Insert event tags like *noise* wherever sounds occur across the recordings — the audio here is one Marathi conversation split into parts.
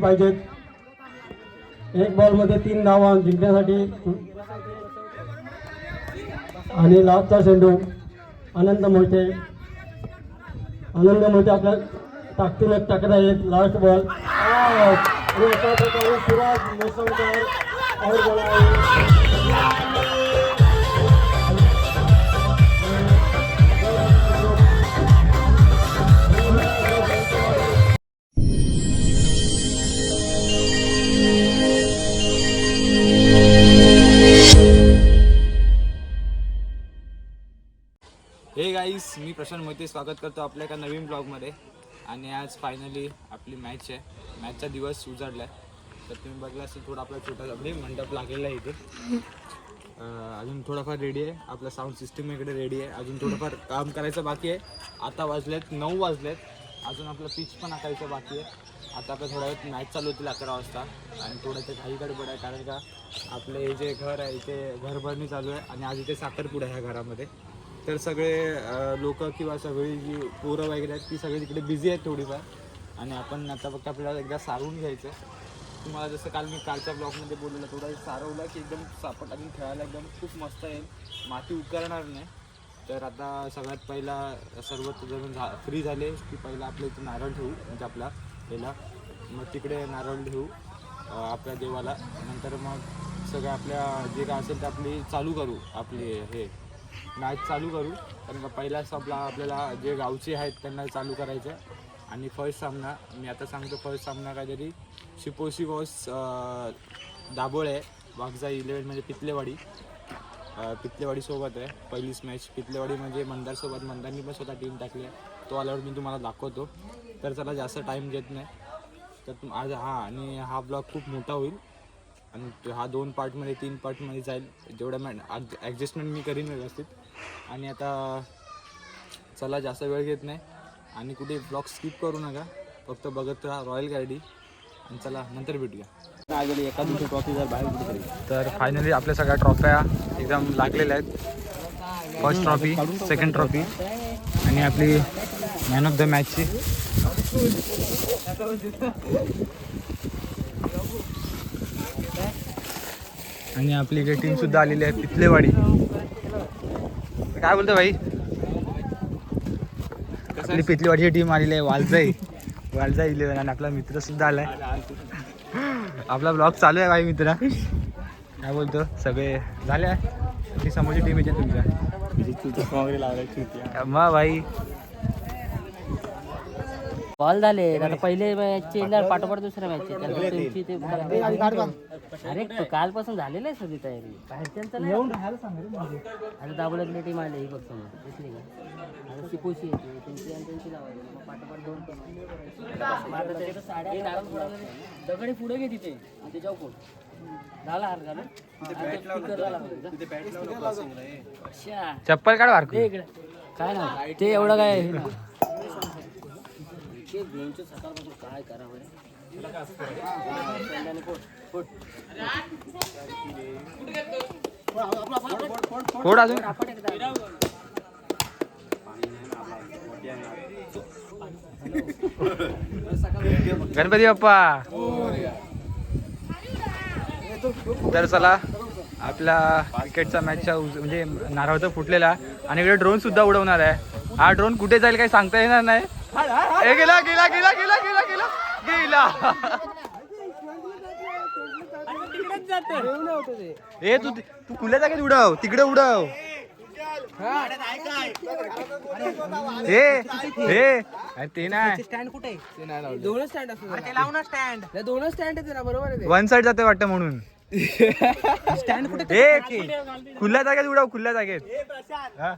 पाहिजेत. एक बॉलमध्ये तीन धावा जिंकण्यासाठी. आणि लास्टचा चेंडू आनंद मोठे आनंद मोठे आपल्या ताकदीने टाकत आहेत. लास्ट बॉल आणि अशा प्रकारे सुराज मोसमकर गाईस मी प्रशांत मोहिते स्वागत करतो आपल्या एका नवीन ब्लॉगमध्ये आणि आज फायनली आपली मॅच आहे. मॅचचा दिवस उजाडला आहे तर तुम्ही बघला असेल थोडा आपला छोटा आपली मंडप लागलेला आहे इथे. अजून थोडाफार रेडी आहे. आपला साऊंड सिस्टीम इकडे रेडी आहे. अजून थोडंफार काम करायचं बाकी आहे. आता वाजलेत नऊ वाजलेत. अजून आपलं पिच पण आखायचं बाकी आहे. आता आपलं थोड्या वेळ मॅच चालू होतील अकरा वाजता. आणि थोडं ते काही गडबड आहे कारण का आपलं हे जे घर आहे इथे घरभरणी चालू आहे. आणि आज इथे साखरपुडा ह्या घरामध्ये. तर सगळे लोक किंवा सगळी जी पोरं वगैरे आहेत ती सगळी तिकडे बिझी आहेत थोडीफार. आणि आपण आता फक्त आपल्याला एकदा सारून घ्यायचं तुम्हाला जसं काल मी कालच्या ब्लॉगमध्ये बोललेलं थोडं सारवलं की एकदम सापट आणि खेळायला एकदम खूप मस्त येईल माती उकरणार नाही. तर आता सगळ्यात पहिला सर्वच जण झा फ्री झाले की पहिला आपल्या इथे नारळ ठेवू म्हणजे आपला पहिला. मग तिकडे नारळ ठेवू आपल्या देवाला. नंतर मग सगळं आपल्या जे काय असेल ते आपली चालू करू आपली हे. मॅच चालू करू. कारण का पहिला सबला आपल्याला जे गावचे आहेत त्यांना चालू करायचं आणि फर्स्ट सामना मी आता सांगतो फर्स्ट सामना काहीतरी शिपोशी वॉस दाबोळे वाघजा इलेवन म्हणजे पितलेवाडी. पितलेवाडीसोबत आहे. पहिलीच मॅच पितलेवाडी म्हणजे मंदारसोबत मंदारनी पण स्वतः टीम टाकली आहे. तो आल्यावर मी तुम्हाला दाखवतो. तर त्याला जास्त टाईम घेत नाही. तर तुम आज हां आणि हा ब्लॉग खूप मोठा होईल. आणि तो- हा दोन पार्टमध्ये तीन पार्टमध्ये जाईल. जेवढ्या मॅ ॲडजस्टमेंट मी करीन व्यवस्थित. आणि आता चला जास्त वेळ घेत नाही. आणि कुठे ब्लॉग स्किप करू नका. फक्त बघत राहा रॉयल गाडी आणि चला नंतर भेटूया. एका दिवशी ट्रॉफी जर बाहेर तर. फायनली आपल्या सगळ्या ट्रॉफ्या एकदम लागलेल्या आहेत. फर्स्ट ट्रॉफी सेकंड ट्रॉफी आणि आपली मॅन ऑफ द मॅचची आणि आपली इकडे टीम सुद्धा आलेली आहे पितलेवाडी. काय बोलतो भाई? आपली पितलेवाडीची टीम आलेली आहे वालजाई वालजाई इलेवन आणि आपला मित्र सुद्धा आलाय. आपला ब्लॉग चालू आहे भाई मित्रा. काय बोलतो सगळे झाले ती समोरची टीम येते तुमच्या. मग भाई. बॉल झाले. आता पहिले मॅच चेंडर पाठोपाठ दुसऱ्या मॅच तुमची ते अरे तो कालपासून झालेलं आहे सगळी तयारी. नाही. आता दाबोल्यातली टीम आली ही बघ समोर. दिसली का? आता शिपोशी येते त्यांची आणि त्यांची लावायची मग पाठोपाठ दोन त्याच्या दगडी पुढे घे तिथे. आणि त्याच्यावर पोट झाला चप्पल काढ काय ना ते एवढं काय हे गेमचं सकाळपासून काय करावं. फोड अजून. गणपती बाप्पा तर चला आपला क्रिकेटचा मॅचचा म्हणजे नारळ तर फुटलेला. आणि इकडे ड्रोन सुद्धा उडवणार आहे. हा ड्रोन कुठे जाईल काही सांगता येणार नाही. गेला गेला गेला गेला गेला गेला. गेला. ए तू तू खुल्या जागेत उडव. तिकडे उडव. हे हे ते नाही. दोन स्टँड असतो ते लाव ना स्टँड दोन स्टँड आहे त्याला बरोबर आहे वन साइड जाते वाटतं म्हणून. *laughs* स्टँड कुठे ए खुल्या जागेत उडव खुल्या जागेत. हा?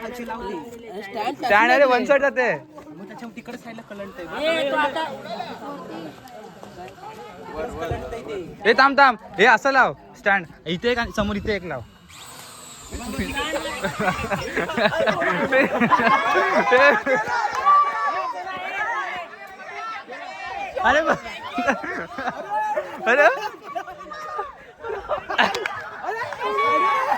स्टँड *laughs* स्टँड *laughs* अरे वन साइड जाते मग त्याच्या तिकडे साईडला कलंट ए, तो आता ए थांब थांब. हे असं लाव. स्टँड इथे एक समोर इथे एक लाव. अरे ब- अरे?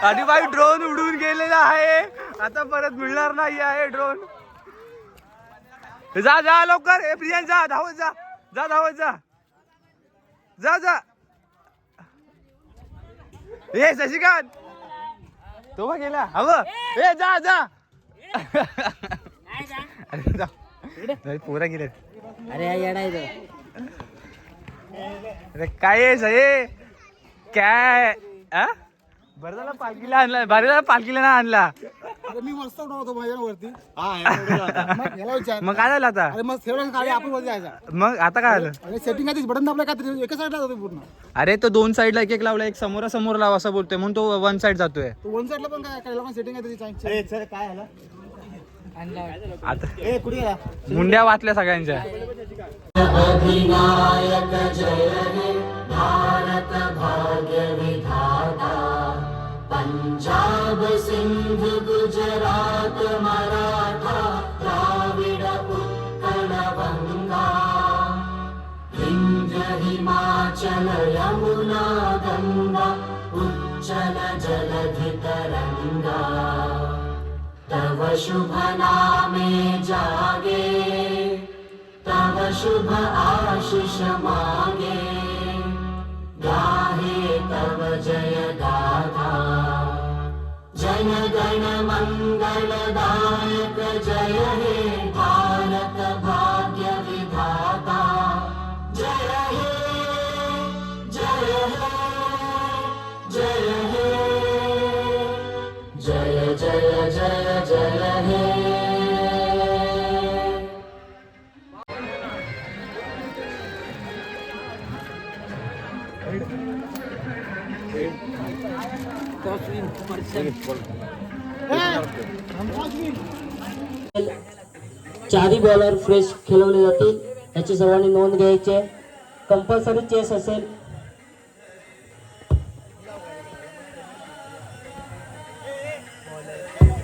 आणि बाई ड्रोन उडून गेलेला आहे. आता परत मिळणार नाही आहे ड्रोन जा जा लवकर. ए प्रियान जा धावत जा. जा धावत जा. जा जा. ए शशिकांत. तो बा गेला हवं ए जा जा. अरे जा. नाही, पोरं गेले अरे. अरे काय आहे हे काय? आ? बरं झालं पालखीला आणला बरं झालं पालखीला ना आणला. मी मस्त माझ्यावरती मग याला विचार. मग काय झालं आता? अरे मग सेवढं गाडी आपण वर जायचा. मग आता काय झालं? अरे सेटिंग आधीच बटन दाबलं का तरी एका साईडला जातो पूर्ण. अरे तो दोन साईडला एक एक लावला एक समोरा समोर लाव असं बोलतोय म्हणून तो वन साईड जातोय. तो वन साईडला पण काय काही लोकांना सेटिंग आहे त्याची चांगली. काय झालं? आता ए कुठे गेला? मुंड्या वाचल्या सगळ्यांच्या. पञ्जाब सिंह गुजरात मराठा द्राविड उत्तर गङ्गा इन्द्र हिमाचल यमुना गङ्गा उच्चल जलधितरङ्गा तव शुभ नामे जागे तव शुभ आशिष मागे। गाहे तव जय जन गण मङ्गलदायक जय हे भारत भाग्य विधाता जय हे जय हे जय हे जय जय जय जय चारही बॉलर फ्रेश खेळवले जातील. याची सर्वांनी नोंद घ्यायची आहे. कंपल्सरी चेस असेल.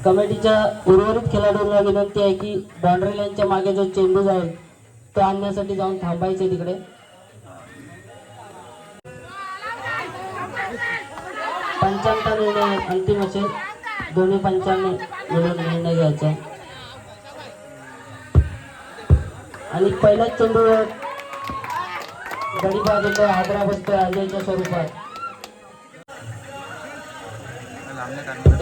कमिटीच्या उर्वरित खेळाडूंना विनंती आहे की बाउंड्री लाईनच्या मागे जो चेंडू आहे तो आणण्यासाठी जाऊन थांबायचे तिकडे. पंचांचा निर्णय अंतिम असेल दोन्ही पंचांनी मिळून निर्णय घ्यायचा. आणि पहिलाच चेंडूवर गडी बाद होतोय हादरा बसतोय अजयच्या स्वरूपात.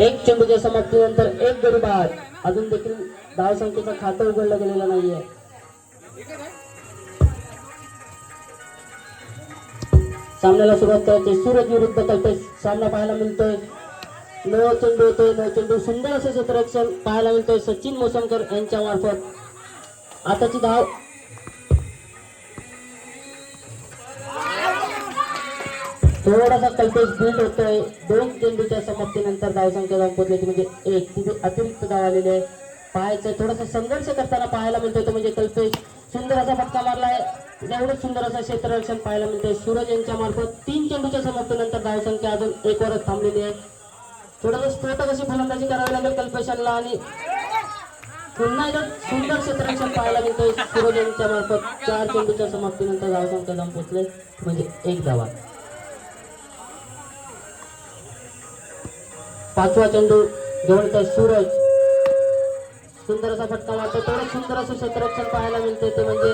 एक चेंडूच्या समाप्तीनंतर एक गडी बाद. अजून देखील धाव संख्येचा खातं उघडलं गेलेलं नाहीये. सामन्याला सुरुवात करायची. सूरज विरुद्ध कल्पेश सामना पाहायला मिळतोय. नव चेंडू होतोय नव चेंडू सुंदर असं क्षेत्ररक्षण पाहायला मिळतोय. सचिन मोसमकर यांच्या मार्फत. आताची धाव. थोडासा कल्पेश बिल्ड होतोय. दोन चेंडूच्या समाप्तीनंतर धावसंख्या जाऊन पोहोचली म्हणजे एक. तिथे अतिरिक्त धाव आलेली आहे. पाहायचं थोडासा संघर्ष करताना पाहायला मिळतो तो म्हणजे कल्पेश. सुंदर असा फटका मारलाय. एवढंच सुंदर असं क्षेत्ररक्षण पाहायला मिळतंय. सूरज यांच्या मार्फत तीन चेंडूच्या समाप्तीनंतर धावसंख्या अजून एक वरच थांबलेली आहे. थोडंसं स्फोटक अशी फलंदाजी करावी लागेल कल्पेशांना आणि पुन्हा एकदा सुंदर क्षेत्ररक्षण पाहायला मिळतोय. सूरज यांच्या मार्फत चार चेंडूच्या समाप्तीनंतर धावसंख्या जाऊन पोहोचले. म्हणजे एक धावा. पाचवा चेंडू घेऊन सूरज. सुंदर असा फटका मारतो तेवढं सुंदर असं क्षेत्ररक्षण पाहायला मिळते ते म्हणजे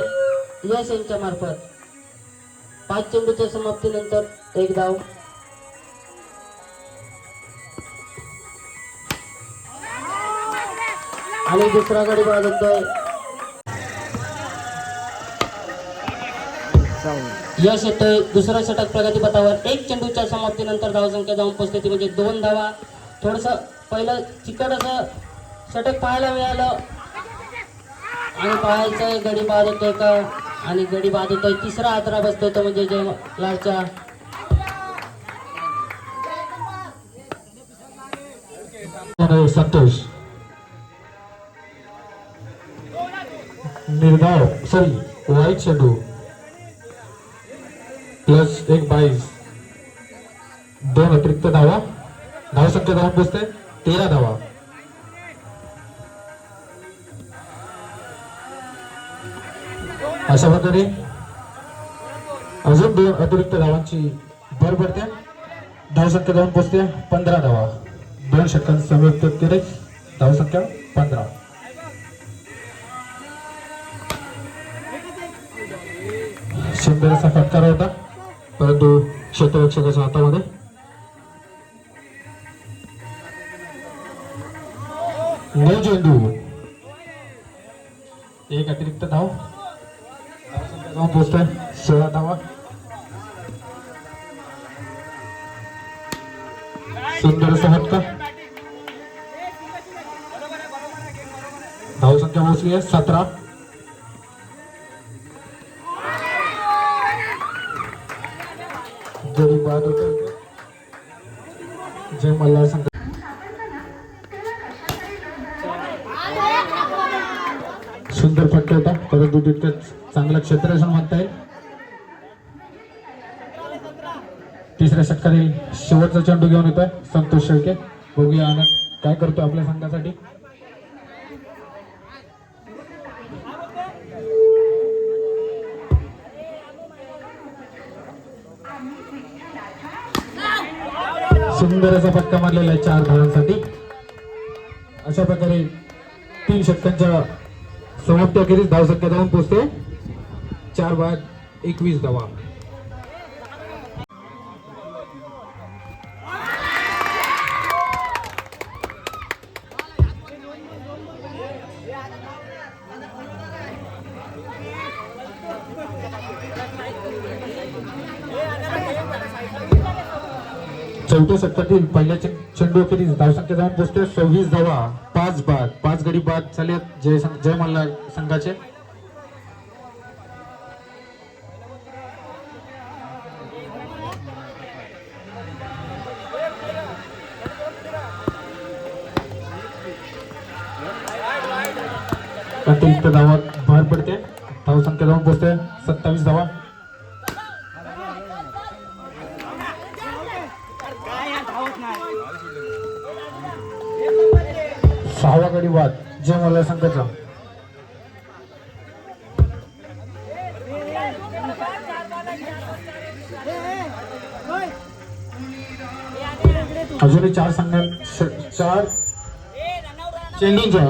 यश यांच्या मार्फत. पाच चेंडूच्या समाप्तीनंतर एक धाव आणि दुसरा गडी बाद होतोय. यश येतोय. दुसरा षटक प्रगतीपथावर एक चेंडूच्या समाप्तीनंतर धावसंख्या जाऊन पोहोचते ती म्हणजे दोन धावा. थोडस पहिलं चिकट असं षटक पाहायला मिळालं. आणि पाहायचंय गडी बाद होतोय का आणि गडी बाद होतोय तिसरा आदरा बसतोय तो म्हणजे जय लालच्या संतोष निर्धाव सॉरी वाईट चेंडू प्लस एक बाईस. दोन अतिरिक्त धावा. धाव संख्या जाऊन बसते. तेरा धावा. अशा प्रकारे अजून दोन अतिरिक्त धावांची भर पडते. धाव संख्या जाऊन पोचते. पंधरा धावा. दोन षटकांत संयुक्त केले धावसंख्या पंधरा. सुंदर फटकार होता. परंतु क्षेत्ररक्षकाच्या हातामध्ये. नऊ चेंडू एक अतिरिक्त धाव. जाऊन पोहोचतोय सोळा धावा सुंदर असा फटका धावसंख्या पोहोचली आहे सतरा जरी बाद होत जय मल्हार संघ सुंदर होता परंतु तितकंच चांगलं क्षेत्ररक्षण म्हणता येईल तिसऱ्या षटकातील शेवटचा चेंडू घेऊन येतोय संतोष शेळके. बघूया आनंद काय करतो आपल्या संघासाठी. सुंदर असा फटका मारलेला आहे चार धावांसाठी. अशा प्रकारे तीन षटकांच्या समाप्ती अखेरीस धावसंख्या जाऊन पोचते चार बाद एकवीस धावा चौथ्या षटकातील पहिल्या चेंडू अखेरीस धावसंख्या जाऊन पोचते सव्वीस धावा पाच बाद पाच गडी बाद झाले जय जय मल्हार संघाचे. अतिरिक्त धावा भर पडते. धाव संख्या जाऊन पोहोचते. सत्तावीस धावा. जय मल्हार संघाचा अजूनही चार संघां श- चार. चेंडूंचा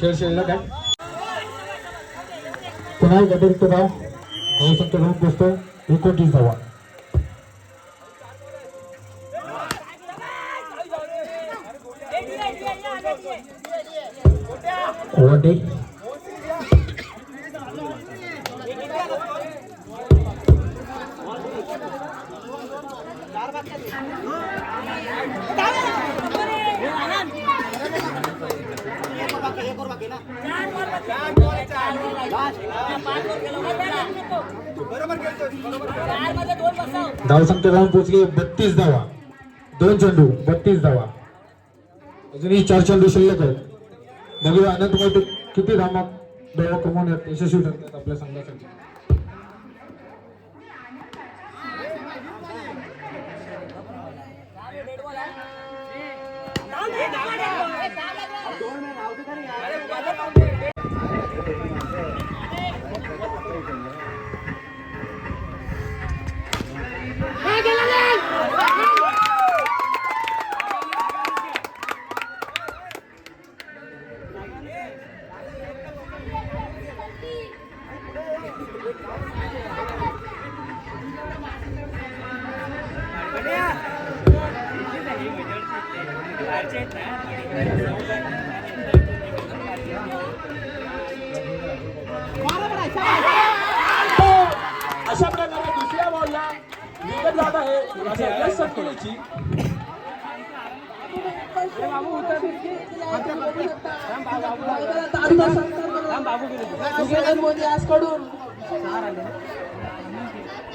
खेळ शिल्लक आहे पुन्हा एक अतिरिक्त धाव धावसंख्या जाऊन पोचतोय एकोणतीस धावा. ओव्हरटेक धावसंख्या जाऊन पोहोचली बत्तीस धावा. दोन चेंडू, बत्तीस धावा. अजूनही चार चेंडू शिल्लक आहेत. बघूया आनंद किती धावा धावा कमवण्यात यशस्वी ठरतात आपल्या संघासाठी? अशा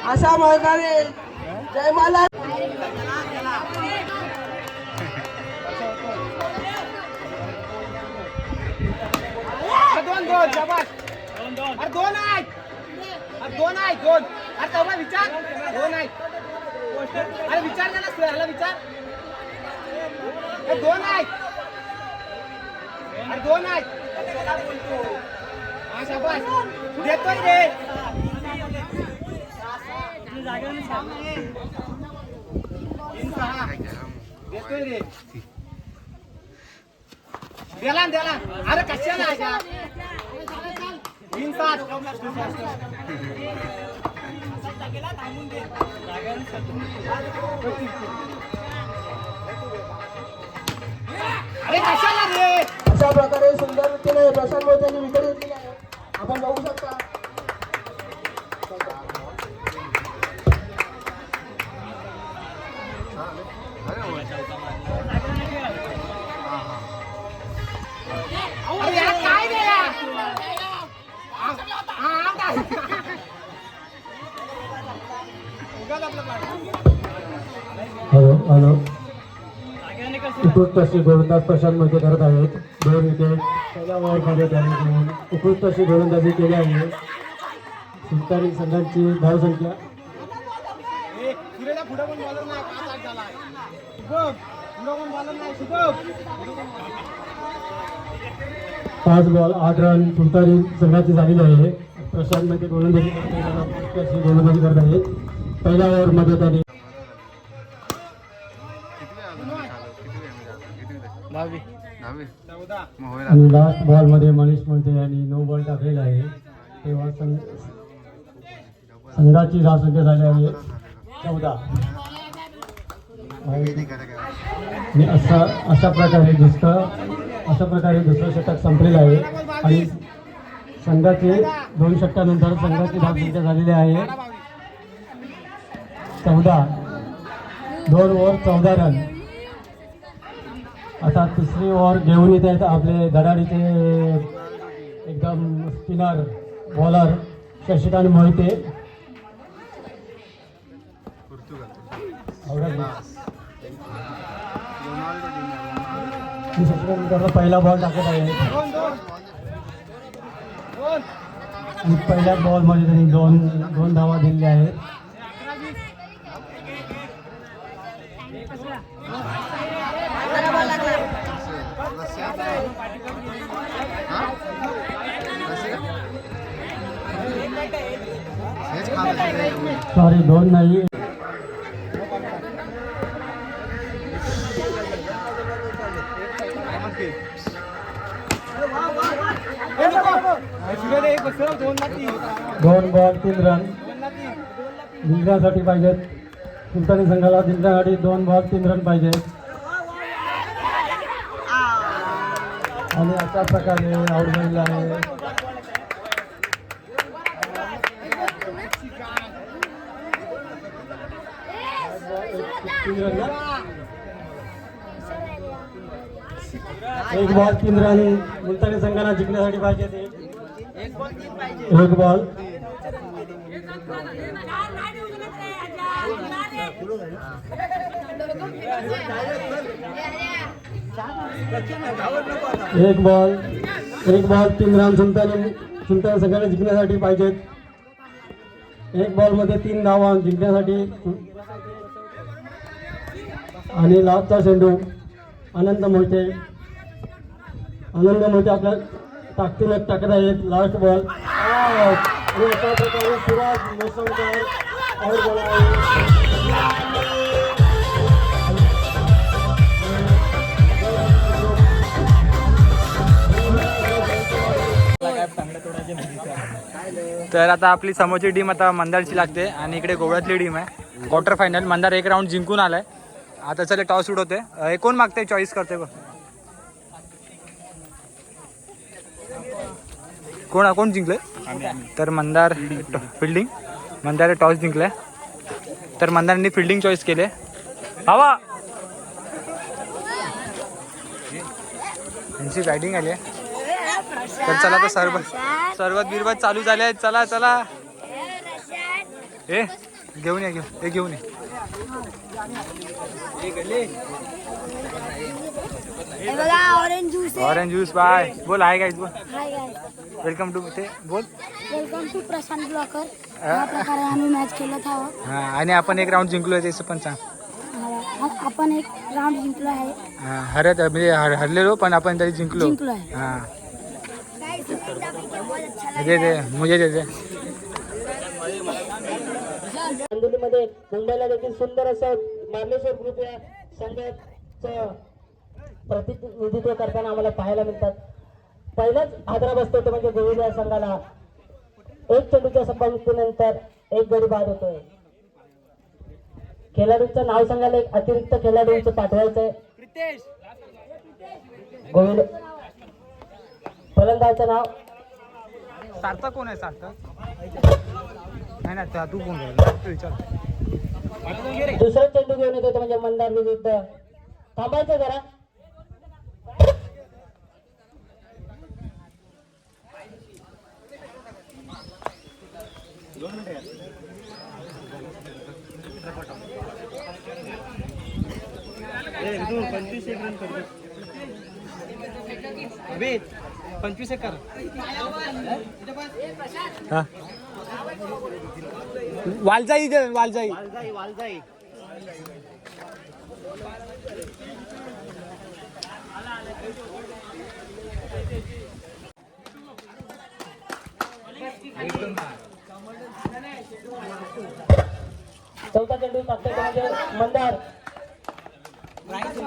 अशा प्रकारे जय मला. दोन दोन शाबास. अरे दोन आहेत. अरे दोन आहेत दोन. अरे तेवढा विचार. दोन आहेत. अरे विचार ना ह्याला विचार. दोन आहेत. अरे दोन आहेत. हा शाबास. देतोय रे. अरे कशाला आजा? तीन तास अरे कशाला रे? अशा प्रकारे सुंदर रीतीने प्रशांत मोहित्यांनी विकेट घेतलेली आहे. आपण बघू शकता. हॅलो हॅलो उपयुक्त अशी गोलंदाज प्रशांत मोहिते करत आहेत. दोन विकेट पहिल्या ओव्हरमध्ये त्यांनी घेऊन उपयुक्त अशी गोलंदाजी केली आहे. सुलतानी संघांची धावसंख्या. ए, पाच बॉल आठ रन सुलतानी संघाची झालेली आहे. प्रशांत मोहिते गोलंदाजी करत आहेत. उपयुक्त गोलंदाजी करत आहेत. पहिल्या ओव्हरमध्ये त्यांनी चौदा आणि लास्ट बॉलमध्ये मनीष मोहिते यांनी नो बॉल टाकलेला आहे. तेव्हा संघ संघाची धावसंख्या झाली आहे. चौदा. आणि असा अशा प्रकारे दुसरं अशा प्रकारे दुसरं षटक संपलेलं आहे. आणि संघाचे दोन षटकानंतर संघाची धावसंख्या झालेली आहे. चौदा. दोन ओव्हर चौदा रन. आता तिसरी ओव्हर घेऊन येत आहेत आपले धडाडीचे एकदम स्पिनर बॉलर शशिकांत मोहिते. आवडत शशिकांत पहिला बॉल टाकत आहे. पहिल्या बॉलमध्ये त्यांनी दोन दोन धावा दिलेल्या आहेत. सॉरी दोन नाही दोन तीन बॉल तीन रन जिंकण्यासाठी पाहिजेत. सुलतानी संघाला जिंकण्यासाठी दोन बॉल तीन रन पाहिजेत. आणि अशा प्रकारे आउट झालेला आहे. एक बॉल तीन रन मुलतानी संघाला जिंकण्यासाठी पाहिजे एक बॉल एक बॉल एक बॉल तीन रन सुलतानी सुलतानी संघाला जिंकण्यासाठी पाहिजेत. एक बॉलमध्ये तीन धावा जिंकण्यासाठी आणि लास्टचा चेंडू अनंत मोठे. अनंत मोठे आपल्या ताकदीने टाकत आहेत. लास्ट बॉल आणि अशा प्रकारे सुराज मोसमकर आहे तर आता आपली समोरची टीम आता मंदारची लागते आणि इकडे गोव्यातली टीम आहे. क्वार्टर फायनल मंदार एक राऊंड जिंकून आलाय. आता चले टॉस उडवते. हे कोण मागते चॉईस करते बघ. कोण कोण जिंकले तर मंदार फिल्डिंग मंदार टॉस जिंकलाय. तर मंदारने फिल्डिंग चॉईस केले. हवा यांची बॅटिंग आली आहे. तर चला तर सर्व सर्वात बिरबत चालू झाले आहेत. चला चला. ए घेऊन या घेऊन हे घेऊन ये. हे ऑरेंज ज्यूस आहे. ऑरेंज ज्यूस बाय बोल आहे काय बोल. हाय गाइस वेलकम टू ते बोल. वेलकम टू प्रशांत ब्लॉकर या प्रकारे आम्ही मॅच खेळत आहोत. हा आणि आपण एक राऊंड जिंकलोय त्याचं पण सांग. आपण एक राऊंड जिंकलो आहे. हा हरत म्हणजे हर हरलेलो पण आपण तरी जिंकलो. जिंकलो आहे. हा. दे दे मुझे दे दे. मध्ये मुंबईला देखील सुंदर असं मार्लेश्वर ग्रुप या संघात प्रतिनिधित्व करताना आम्हाला पाहायला मिळतात. पहिलाच हादरा बसतो तो म्हणजे गोविंद या संघाला. एक चेंडूच्या संपादकीनंतर एक गडी बाद होतोय. खेळाडूचं नाव सांगायला एक अतिरिक्त खेळाडूंचं पाठवायचंय. गोविंद. फलंदाजचं नाव. सार्थक कोण आहे सार्थक? नाही ना तू कोण विचार. दुसरं चेंडू घेऊन येतो तो म्हणजे मंदार विरुद्ध. थांबायचं जरा. पंचवीस एकर वालजाई दे वालजाई. चौथा चेंडू टाकतो तो म्हणजे मंदार.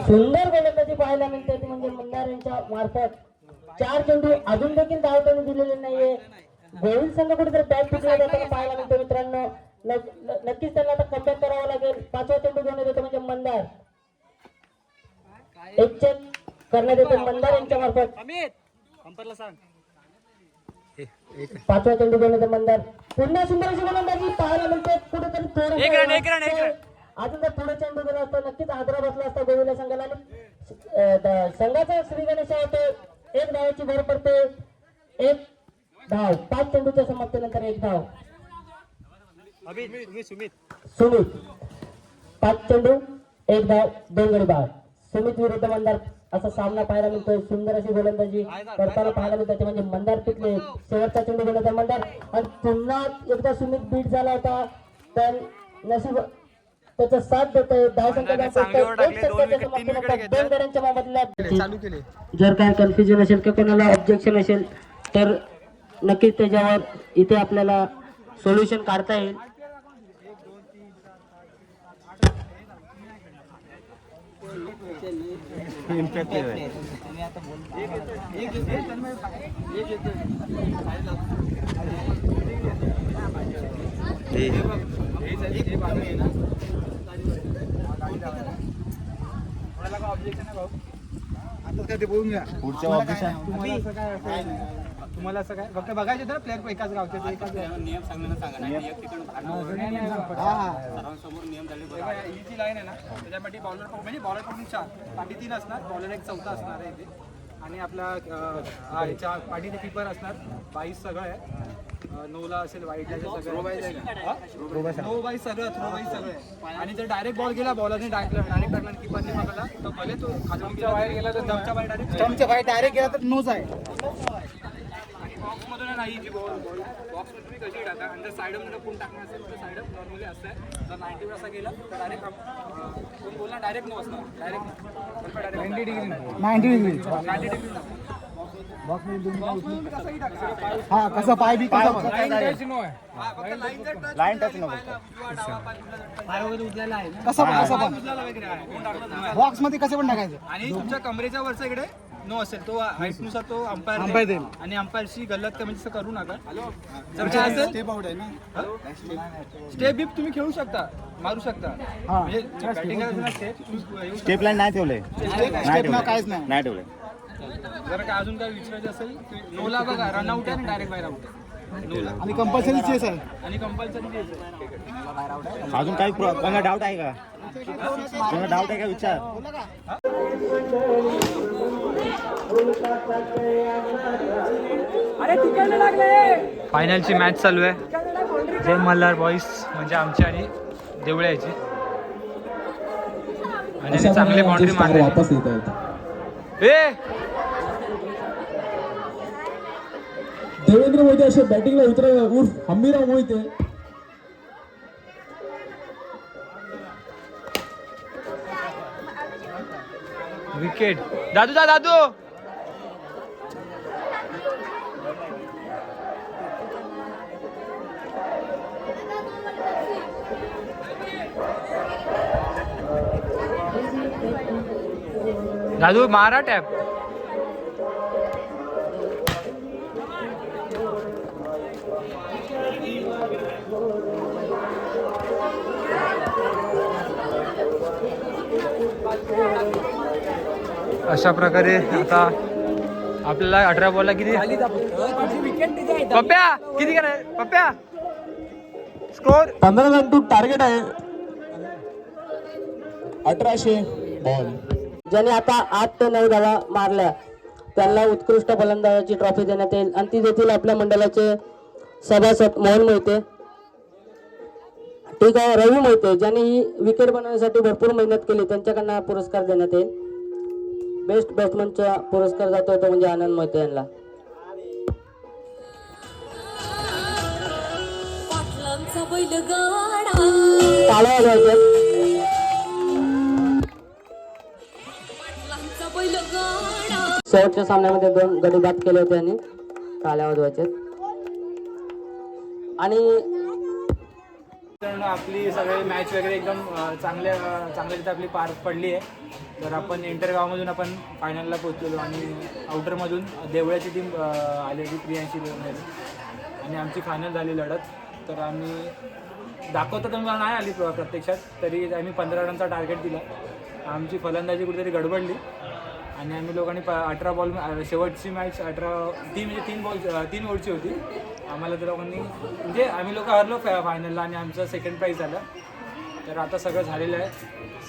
सुंदर गोलंदाजी पाहायला मिळते ती म्हणजे मंदार यांच्या मार्फत. चार चेंडू अजून देखील धावताना दिलेले नाहीये. गोविंद संघ कुठेतरी बॅट पिकला जाताना पाहायला मिळतो मित्रांनो? नक्कीच त्यांना आता कमबॅक करावा लागेल. पाचवा चेंडू घेऊन येतो म्हणजे मंदार. एक चेक करण्यात येतो मंदार यांच्या मार्फत. पाचवा चेंडू घेऊन येतो मंदार. पुन्हा सुंदर अशी गोलंदाजी पाहायला मिळते. कुठेतरी थोडं अजून जर पुढे चेंडू गेला असता नक्कीच हादरा बसला असता गोविंद संघाला. आणि संघाचा श्री गणेश होते एक धावाची भर पडते. एक धाव. पाच चेंडूच्या समाप्तीनंतर एक धाव. सुमित पाच चेंडू एक धाव दोन गडी बाद सुमित विरुद्ध मंदार असा सामना पाहायला मिळतोय. सुंदर अशी गोलंदाजी करताना पाहायला मिळते. ते म्हणजे मंदार पिकले. शेवटचा चेंडू गेला तर मंदार. आणि पुन्हा एकदा सुमित बीट झाला होता. तर नशीब त्याचा साथ देतोय धाव संख्या आहे. जर काय कन्फ्युजन असेल किंवा कोणाला ऑब्जेक्शन असेल तर नक्कीच त्याच्यावर इथे आपल्याला सोल्युशन काढता येईल. ते बोलून पुढच्या ऑफिस तुम्हाला असं काय फक्त बघायचे ना प्लेअर एकाच गावचे ते एकाच नियम ही जी लाईन आहे ना त्याच्यामध्ये बॉलर म्हणजे बॉलर पकडून चार. पाठी तीन असणार बॉलर एक चौथा असणार आहे इथे. आणि आपला हा, ह्याच्या पाठीने किपर असणार. बाईस सगळं आहे. नऊला असेल वाईटला सगळं नो बाईस सगळं थ्रो बाईस सगळं आहे. आणि जर डायरेक्ट बॉल गेला बॉलरने डायरेक्ट डायरेक्ट टाकला किपरने पकडला तर भले तो बाहेर गेला तर बाहेर डायरेक्ट स्टम्पच्या बाहेर डायरेक्ट गेला तर नोच आहे. बॉक्समधून नाही जी बॉल बॉक्समध्ये तुम्ही कशी टाका आणि जर साईडमधून कोण टाकणार असेल तर साईड नॉर्मली असतं. जर नाईन्टी असा गेला तर डायरेक्ट कोण बोलला डायरेक्ट नो असणार. Direct ninety degree ninety degree ninety degree हा कसं पाय बी कसं लाईन टच नो कसं पण कसं पण. बॉक्समध्ये कसं पण टाकायचं. आणि तुमच्या कमरेच्या वरचा इकडे नो असेल तो height नुसार तो अंपायर अंपायर देईल. आणि अंपायरशी गल्लत का म्हणजे असं करू नका. जर काय असेल स्टेप आउट आहे ना? स्टेप बीप तुम्ही खेळू शकता. मारू शकता. म्हणजे बॅटिंग करायचं ना स्टेप स्टेप लाईन नाही. ठेवलंय. नाही काहीच नाही. नाही ठेवलंय. जर काय अजून काय विचारायचं असेल नोला बघा रन आउट आहे आणि डायरेक्ट बाहेर आउट आहे. आणि कंपल्सरी चेस आहे. आणि कंपल्सरी चेस आहे. अजून काही प्र- कोणाला डाऊट आहे का? डाऊट आहे का विचार फायनलची मॅच चालू आहे. जय मल्हार बॉईस म्हणजे आमची आणि देवळ्याची. आणि चांगली बाउंड्री मारली वापस येत. आहेत ए! देवेंद्र मोहिते असे बॅटिंगला उतर उर्फ हंबीराव मोहिते. विकेट दादू दा दादू दादू मारा टॅप अशा प्रकारे आता आपल्याला अठरा बॉलला किती? पप्प्या किती कराय पप्प्या स्कोर पंधरा रन टू टार्गेट आहे. अठराशे बॉल ज्याने आता आठ ते नऊ धावा मारल्या त्यांना उत्कृष्ट फलंदाजाची ट्रॉफी देण्यात येईल. आणि ती देतील आपल्या मंडळाचे सभासद मोहन मोहिते. ठीक आहे रवी मोहिते ज्यांनी ही विकेट बनवण्यासाठी भरपूर मेहनत केली त्यांच्याकडनं पुरस्कार देण्यात येईल. बेस्ट बॅट्समनचा पुरस्कार जातो तो म्हणजे आनंद मोहिते यांना. टाळ्या शेवटच्या सामन्यामध्ये दोन गडी बाद केले होते यांनी टाळ्या वाजवायच्या. आणि कारण आपली सगळी मॅच वगैरे एकदम चांगल्या चांगल्या अ, चांगल्यारीत्या आपली पार पडली आहे. तर आपण इंटरगावमधून आपण फायनलला पोहोचलेलो आणि आउटरमधून देवळ्याची टीम आली होती प्रियांशी आणि आमची फायनल झाली लढत. तर आम्ही दाखवता तर मला नाही आली प्रत्यक्षात तरी आम्ही पंधरा रनचा टार्गेट दिला. आमची फलंदाजी कुठेतरी गडबडली. आणि आम्ही लोकांनी प अठरा बॉल शेवटची मॅच अठरा ती म्हणजे तीन बॉल तीन ओव्हरची होती. आम्हाला त्या लोकांनी म्हणजे आम्ही लोक हरलो फायनलला आणि आमचं सेकंड प्राईज झालं. तर आता सगळं झालेलं आहे.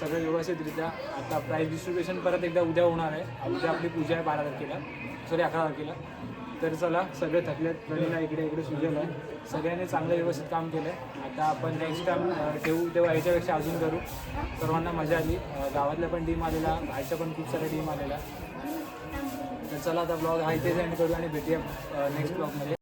सगळं व्यवस्थितरित्या. आता प्राईज डिस्ट्रीब्युशन परत एकदा उद्या होणार आहे. उद्या आपली पूजा आहे बारा तारखेला. सॉरी अकरा तारखेला. तर चला सगळे थकलेत. प्रवीणला इकडे इकडे सुजलं आहे. सगळ्यांनी चांगलं व्यवस्थित काम केलं आहे आता आपण नेक्स्ट टाइम ठेवू. तेव्हा याच्यापेक्षा अजून करू. सर्वांना मजा आली. गावातल्या पण टीम आलेला. बाहेरच्या पण खूप साऱ्या टीम आलेला तर चला आता ब्लॉग हा इथेच एंड करू आणि भेटूया नेक्स्ट ब्लॉगमध्ये